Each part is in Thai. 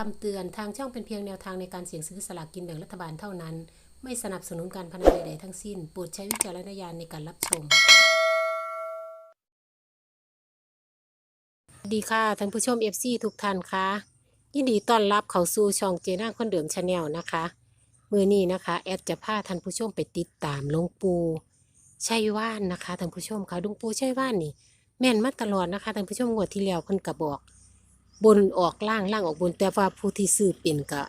คำเตือนทางช่องเป็นเพียงแนวทางในการเสี่ยงซื้อสลากกินแบ่งรัฐบาลเท่านั้น ไม่สนับสนุนการพนันใดๆทั้งสิ้น โปรดใช้วิจารณญาณในการรับชมสวัสดีค่ะท่านผู้ชม FC ทุกท่านค่ะยินดีต้อนรับเข้าสู่ช่องเจน่าคนเดิมชาแนลนะคะ มือนี้นะคะ แอดจะพาท่านผู้ชมไปติดตามหลวงปูชัยว่านนะคะท่านผู้ชมค่ะหลวงปูชัยว่านนี่ แม่นมาตลอดนะคะท่านผู้ชมงวดที่แล้วเพิ่นก็บอก บนออกล่างล่างออกบนแต่ว่าผู้ที่ซื้อเป็นก็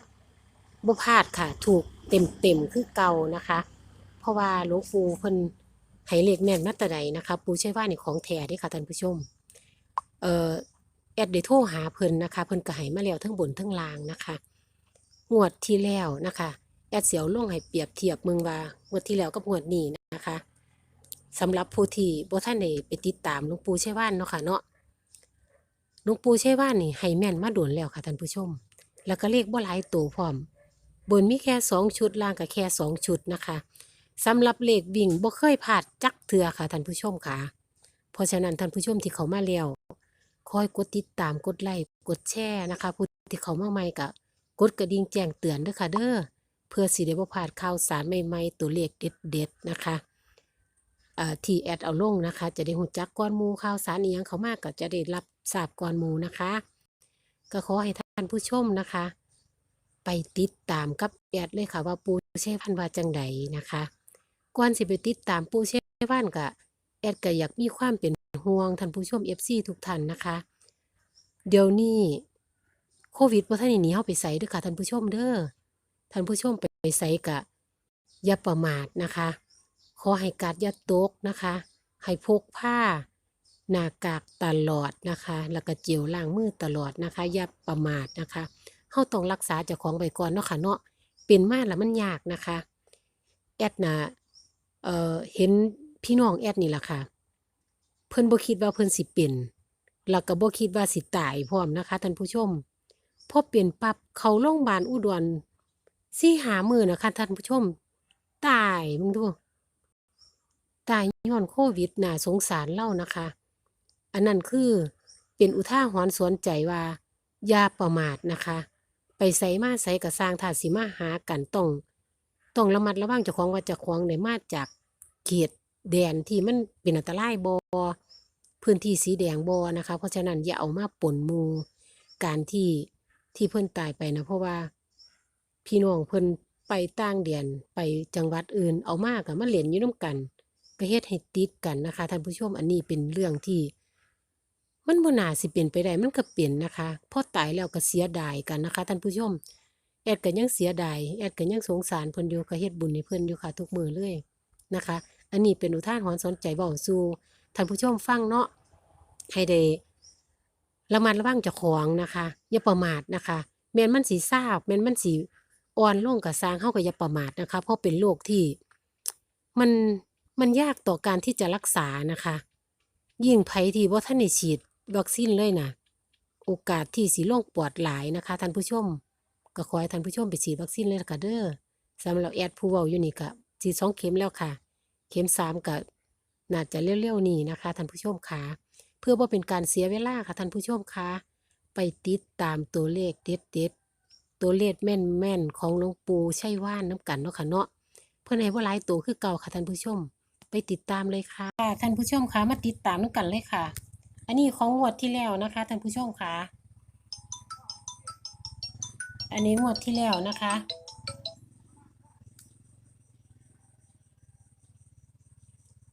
บ่พลาดค่ะ ถูกเต็มเต็มๆคือเก่านะคะ เพราะว่าหลวงปู่เพิ่นให้เลขแม่นมาต่ใดนะคะ ปู่ชัยว่านนี่ของแท้ด้ค่ะท่านผู้ชม เอ่อแอดได้โทรหาเพิ่นนะคะเพิ่นก็ให้มาแล้วทั้งบนทั้งล่างนะคะงวดที่แล้วนะคะแอดเสียวลงให้เปรียบเทียบเมืองว่างวดที่แล้วกับงวดนี้นะคะสำหรับผู้ที่บ่ท่านได้ไปติดตามหลวงปู่ชัยว่านเนาะค่ะเนาะ หลวงปู่ชัยว่านี่ให้แม่นมาโดนแล้วค่ะท่านผู้ชม แล้วก็เลขบ่หลายตัวพร้อม บนมีแค่สองชุดล่างก็แค่สองชุดนะคะสำหรับเลขวิ่งบ่เคยพลาดจักเทื่อค่ะท่านผู้ชมค่ะ เพราะฉะนั้นท่านผู้ชมที่เขามาแล้วคอยกดติดตามกดไลค์กดแชร์นะคะผู้ที่เขามาใหม่ก็กดกระดิ่งแจ้งเตือนด้อค่ะเด้อเพื่อสิได้บ่พลาดข่าวสารใหม่ๆตัวเลขเด็ดๆนะคะ ทีแอดเอาลงนะคะ จะได้หูจักก่อนหมูข่าวสารอีหยังเขามากก็จะได้รับทราบก่อนหมูนะคะ ก็ขอให้ท่านผู้ชมนะคะ ไปติดตามกับแอดเลยค่ะว่าปูเชฟันว่าจังใดนะคะก่อนสิไปติดตามปูเชฟันก็แอดก็อยากมีความเป็นห่วงท่านผู้ชม FC ทุกท่านนะคะ เดี๋ยวนี้โควิดบ่ทันได้หนีเฮาไปไสเด้อค่ะท่านผู้ชมเด้อท่านผู้ชมไปไสก็อย่าประมาทนะคะ ขอให้กาดยาตกนะคะ ให้พกผ้าหน้ากากตลอดนะคะ แล้วก็เจลล้างมือตลอดนะคะ อย่าประมาทนะคะเฮาต้องรักษาเจ้าของไว้ก่อนเนาะค่ะเนาะเป็นมากแล้วมันยากนะคะ แอดนะเอ่อเห็นพี่น้องแอดนี่ล่ะค่ะ เพิ่นบ่คิดว่าเพิ่นสิเป็นแล้วก็บ่คิดว่าสิตายพร้อมนะคะท่านผู้ชมพอเปลี่ยนปับเขาโรงพยาบาลอุดรสี่หามือนะคะท่านผู้ชม ตายมึงดู ตายย้อนโควิดน่าสงสารเล่านะคะ อันนั้นคือเป็นอุท่าหรณ์สอนใจว่าอย่าประมาทนะคะ ไปใส่มาใส่กับสร้างถาสิมาหากันต้องต้องระมัดระวังเจ้าของว่าเจะของได้มาจากเขตแดนที่มันเป็นอันตรายบอพื้นที่สีแดงบอนะคะ เพราะฉะนั้นอย่าเอามาปนมูการที่ที่เพิ่นตายไปนะ เพราะว่าพี่น้องเพิ่นไปต่างแดนไปจังหวัดอื่นเอามากับมาเล่นอยู่น้ำกัน ก็เฮ็ดให้ติดกันนะคะท่านผู้ชมอันนี้เป็นเรื่องที่ มันบ่น่าสิเป็นไปได้มันก็เป็นนะคะพอตายแล้วก็เสียดายกันนะคะท่านผู้ชม แอดก็ยังเสียดายแอดก็ยังสงสารเพิ่นอยู่ก็เฮ็ดบุญให้เพิ่นอยู่ค่ะ ทุกมือเลยนะคะ อันนี้เป็นอุทาหรณ์สอนใจเว้าสู่ท่านผู้ชมฟังเนาะให้ได้ระมัดระวังเจ้าของนะคะอย่าประมาทนะคะแม้นมันสิทราบแม้นมันสิอ่อนลงกับสร้างเฮาก็อย่าประมาทนะคะ เพราะเป็นโรคที่มัน มันยากต่อการที่จะรักษานะคะ ยิ่งไผที่บ่ทันได้ฉีดวัคซีนเลยนะโอกาสที่สิลงปอดหลายนะคะท่านผู้ชม ก็ขอให้ท่านผู้ชมไปฉีดวัคซีนเลยะค่ะเด้อสำหรับแอดผู้เว้าอยู่นี่ก็ฉีดสองเข็มแล้วค่ะ เข็มสามก็น่าจะเร็วๆนี้นะคะท่านผู้ชมค่ะเพื่อว่าเป็นการเสียเวลาค่ะท่านผู้ชมค่ะไปติดตามตัวเลขเด็ดๆตัวเลขแม่นๆของหลวงปู่ใช่ว่านน้ำกันเนาะค่ะเนาะเพื่อนให้ว่าหลายตัวคือเก่าค่ะท่านผู้ชม ไปติดตามเลยค่ะท่านผู้ชมคะมาติดตามน้ำกันเลยค่ะ อันนี้ของงวดที่แล้วนะคะท่านผู้ชมคะอันนี้งวดที่แล้วนะคะ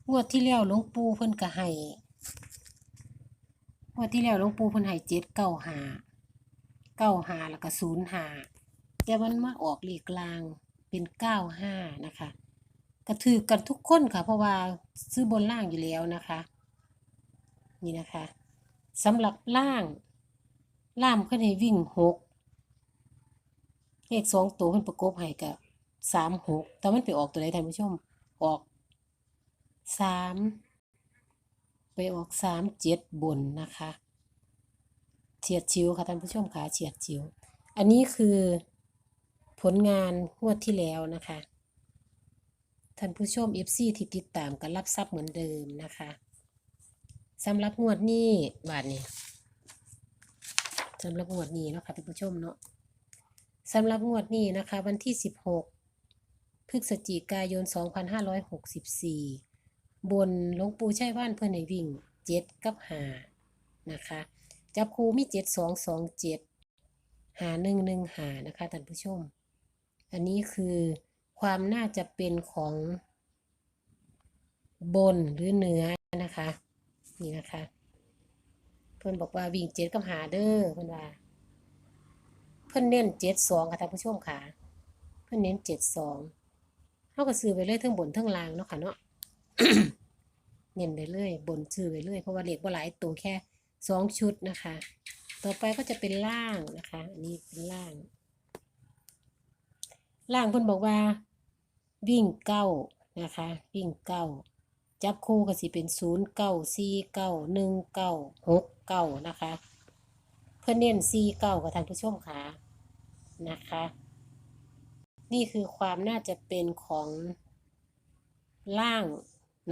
งวดที่แล้วหลวงปู่เพิ่นก็ให้งวดที่แล้วหลวงปู่เพิ่นให้เจ็ดเก้าหาเก้าหาแล้วก็ศูนย์หาแต่มันมาออกเลขกลางเป็นเก้าห้านะคะ กระถือกันทุกคนค่ะ เพราะว่าซื้อบนล่างอยู่แล้วนะคะ นี่นะคะสำหรับล่างล่ามเพิ่นให้วิ่งหกเลขสองตัวเพิ่นประกบให้กับสามหกแต่มันไปออกตัวไหนท่านผู้ชม ออกสามไปออกสามเจ็ดบนนะคะเฉียดชิวค่ะท่านผู้ชมค่ะเฉียดชิว อันนี้คือผลงานงวดที่แล้วนะคะ ท่านผู้ชม FC ที่ติดตามกันรับทรัพย์เหมือนเดิมนะคะสำหรับงวดนี้บาทนี้สำหรับงวดนี้เนาะค่ะท่านผู้ชมเนาะสำหรับงวดนี้นะคะ วันที่ 16 พฤศจิกายน 2564 บนหลวงปู่ชัยว่านเพื่อนให้วิ่ง 7 กับ5นะคะ จับคูมี 7 2 2 7 หา 1 1 หานะคะท่านผู้ชม อันนี้คือ ความน่าจะเป็นของบนหรือเหนือนะคะ นี่นะคะ เพื่อนบอกว่าวิ่งเจ็ดกับหาเด้อเพื่อนว่า เพื่อนเน้นเจ็ดสองค่ะท่านผู้ชมค่ะ เพื่อนเน้นเจ็ดสองเขาก็ซื้อไปเลยทั้งบนทั้งล่างเนาะค่ะเนาะเน้นไปเลยบนซื้อไปเลยเพราะว่าเหลขบ่าหลายตัวแค่สองชุดนะคะ ต่อไปก็จะเป็นล่างนะคะ อันนี้เป็นล่าง ล่างเพิ่อนบอกว่า วิ่งเก้านะคะ วิ่งเก้าจับคู่ก็สิเป็นศูนย์เก้าสี่เก้าหนึ่งเก้าหกเก้านะคะ เพื่อนเน้นสี่เก้ากับท่านผู้ชมค่ะนะคะ นี่คือความน่าจะเป็นของล่าง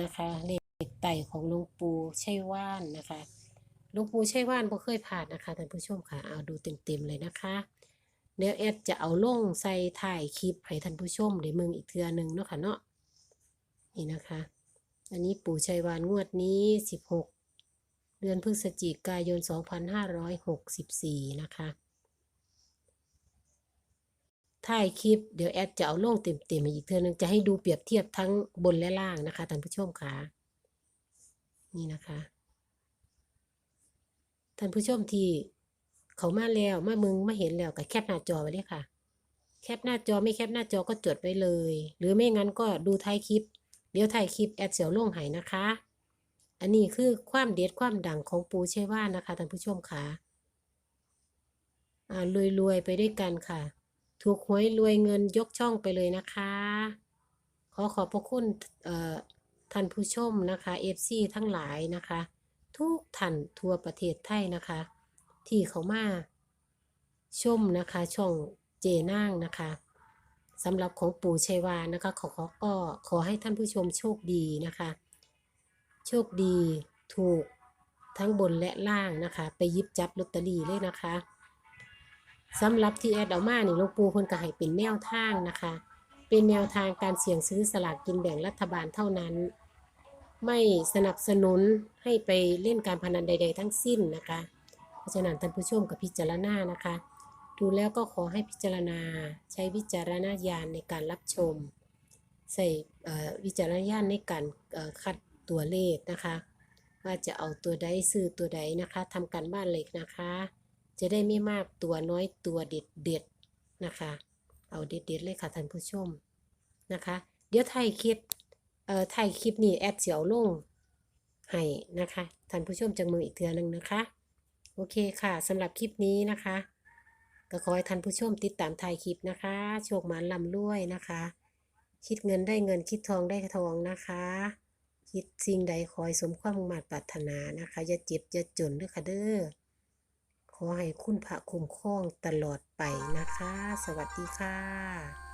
นะคะเลขไต่ของหลวงปู่ชัยว่านนะคะหลวงปู่ชัยว่านบ่เคยผ่านนะคะท่านผู้ชมค่ะเอาดูเต็มๆเลยนะคะ เดี๋ยวแอดจะเอาลงใส่ถ่ายคลิปให้ท่านผู้ชมได้เมืองอีกเทือหนึงเนาะค่ะเนาะนี่นะคะ อันนี้ปู่ชัยวานงวดนี้ 16 เดือนพฤศจิกายน 2564 นะคะถ่ายคลิปเดี๋ยวแอดจะเอาลงเต็มๆให้อีกเทือนึงจะให้ดูเปรียบเทียบทั้งบนและล่างนะคะท่านผู้ชมค่ะนี่นะคะท่านผู้ชมที่ เขามาแล้วมามึงมาเห็นแล้วก็แคปหน้าจอไว้เลยค่ะ แคปหน้าจอไม่แคปหน้าจอก็จดไว้เลย หรือไม่งั้นก็ดูท้ายคลิป เดี๋ยวถ่ายคลิปแอดเสียวล่งหายนะคะ อันนี้คือความเด็ดความดังของปูเชว่านะคะท่านผู้ชมค่ะอ่ารวยๆไปด้วยกันค่ะ ถูกหวยรวยเงินยกช่องไปเลยนะคะ ขอขอบพระคุณเอ่อท่านผู้ชมนะคะเอฟซีทั้งหลายนะคะ ทุกท่านทั่วประเทศไทยนะคะ ที่เขามาชมนะคะ ช่องเจนางนะคะสำหรับของปู่ชัยวานะคะขอขอก็ขอให้ท่านผู้ชมโชคดีนะคะ โชคดีถูกทั้งบนและล่างนะคะ ไปยิบจับลอตเตอรี่เลยนะคะสำหรับที่แอดเอามานี่หลวงปู่เพิ่นก็ให้เป็นแนวทางนะคะ เป็นแนวทางการเสี่ยงซื้อสลากกินแบ่งรัฐบาลเท่านั้น ไม่สนับสนุนให้ไปเล่นการพนันใด ๆ ทั้งสิ้นนะคะ ราะฉะนั้นท่านผู้ชมกับพิจารณานะคะ ดูแล้วก็ขอให้พิจารณาใช้วิจารณญาณในการรับชม ใส่วิจารณญาณในการคัดตัวเลขนะคะ ว่าจะเอาตัวใดซื้อตัวใดนะคะทำการบ้านเล็กนะคะ จะได้ไม่มากตัวน้อยตัวเด็ดเด็ดนะคะ เอาเด็ดเด็ดเลยค่ะท่านผู้ชมนะคะ เดี๋ยวถ่ายคลิปเอ่อถ่ายคลิปนี้แอดเสียวลงให้นะคะท่านผู้ชมจังมืออีกเทือหนึงนะคะ โอเคค่ะสำหรับคลิปนี้นะคะ ก็ขอให้ท่านผู้ชมติดตามถ่ายคลิปนะคะ โชคหมานลำรวยนะคะ คิดเงินได้เงินคิดทองได้ทองนะคะ คิดสิ่งใดขอให้สมความมุ่งมั่นปรารถนานะคะอย่าเจ็บอย่าจนเด้อค่ะเด้อขอให้คุณพระคุ้มครองตลอดไปนะคะ สวัสดีค่ะ